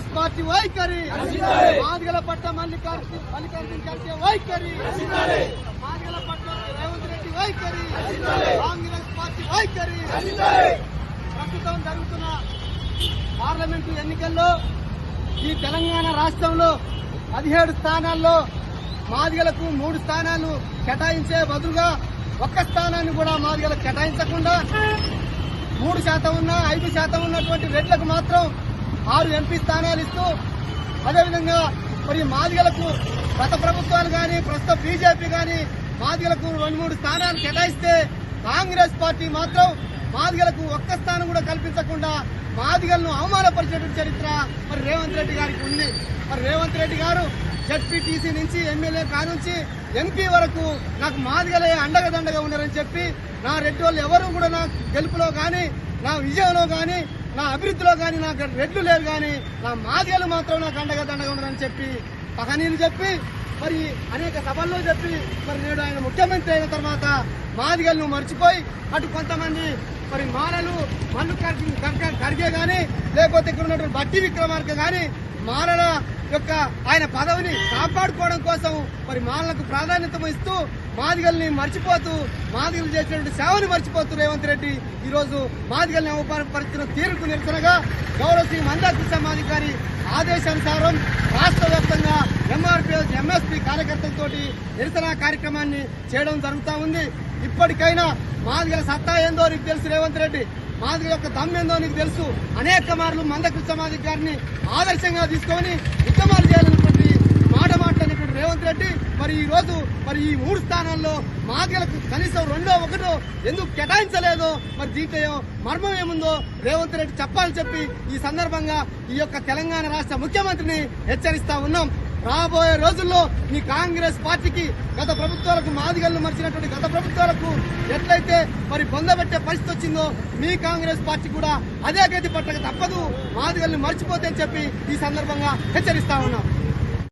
వైఖరి. మాదిగల పట్ల మల్లికార్జున మల్లికార్జున ఖర్గే వైఖరి. మాదిగల పట్ల రేవంత్ రెడ్డి వైఖరి. కాంగ్రెస్ పార్టీ వైఖరి. ప్రస్తుతం జరుగుతున్న పార్లమెంటు ఎన్నికల్లో ఈ తెలంగాణ రాష్ట్రంలో పదిహేడు స్థానాల్లో మాదిగలకు మూడు స్థానాలు కేటాయించే బదులుగా ఒక్క స్థానాన్ని కూడా మాదిగలకు కేటాయించకుండా మూడు శాతం ఉన్న ఐదు శాతం ఉన్నటువంటి రెడ్లకు మాత్రం ఆరు ఎంపీ స్థానాలు ఇస్తూ అదేవిధంగా మరి మాదిగలకు గత ప్రభుత్వాలు కానీ ప్రస్తుత బీజేపీ కానీ మాదిగలకు రెండు మూడు స్థానాలు కేటాయిస్తే కాంగ్రెస్ పార్టీ మాత్రం మాదిగలకు ఒక్క స్థానం కూడా కల్పించకుండా మాదిగలను అవమానపరిచేటువంటి చరిత్ర మరి రేవంత్ రెడ్డి గారికి ఉంది. మరి రేవంత్ రెడ్డి గారు జడ్పీటీసీ నుంచి ఎమ్మెల్యే కానుంచి ఎంపీ వరకు నాకు మాదిగలే అండగదండగా ఉన్నారని చెప్పి నా రెడ్డి వాళ్ళు ఎవరు కూడా నా గెలుపులో కానీ నా విజయంలో కానీ నా అభివృద్ధిలో కానీ నాకు రెడ్లు లేరు కానీ నా మాదిగలు మాత్రం నాకు అండగా దండగా ఉండదని చెప్పి పకనీలు చెప్పి మరి అనేక సభల్లో చెప్పి మరి నేడు ఆయన ముఖ్యమంత్రి అయిన తర్వాత మాదిగలను మర్చిపోయి అటు కొంతమంది మరి మాలలు మల్లు ఖర్గే- కానీ లేకపోతే ఇక్కడ ఉన్నటువంటి బట్టి విక్రమార్క కానీ మాలల యొక్క ఆయన పదవిని కాపాడుకోవడం కోసం మరి మాలలకు ప్రాధాన్యత ఇస్తూ మాదిగల్ని మర్చిపోతూ మాదిగలు చేసినటువంటి సేవని మర్చిపోతూ రేవంత్ రెడ్డి ఈరోజు మాదిగల్ని అవపరిచిన తీరుకు నిరసనగా గౌరవ శ్రీ మందా కృష్ణమాధికారి ఆదేశానుసారం రాష్ట్ర వ్యాప్తంగా ఎంఆర్పీఎస్ ఎంఎస్పీ కార్యకర్తలతోటి నిరసన కార్యక్రమాన్ని చేయడం జరుగుతూ ఉంది. ఇప్పటికైనా మాదిగల సత్తా ఏందో నీకు తెలుసు రేవంత్ రెడ్డి. మాదిరి యొక్క దమ్ నీకు తెలుసు. అనేక మార్లు మందకృష్ణ మాదిగ గారిని ఆదర్శంగా తీసుకొని ఉద్యమాలు చేయాలన్నటువంటి మాట మాట్లాడినటువంటి రేవంత్ రెడ్డి మరి ఈ రోజు మరి ఈ మూడు స్థానాల్లో మాదిగలకు కనీసం రెండో ఒకటో ఎందుకు కేటాయించలేదో మరి దీంట్లో మర్మం ఏముందో రేవంత్ రెడ్డి చెప్పాలని చెప్పి ఈ సందర్భంగా ఈ యొక్క తెలంగాణ రాష్ట్ర ముఖ్యమంత్రిని హెచ్చరిస్తా ఉన్నాం. రాబోయే రోజుల్లో మీ కాంగ్రెస్ పార్టీకి గత ప్రభుత్వాలకు మాదిగలను మర్చినటువంటి గత ప్రభుత్వాలకు ఎట్లయితే మరి బొందబెట్టే పరిస్థితి వచ్చిందో మీ కాంగ్రెస్ పార్టీ కూడా అదే గతి పట్టక తప్పదు. మాదిగల్ని మర్చిపోతే అని చెప్పి ఈ సందర్భంగా హెచ్చరిస్తా ఉన్నాం.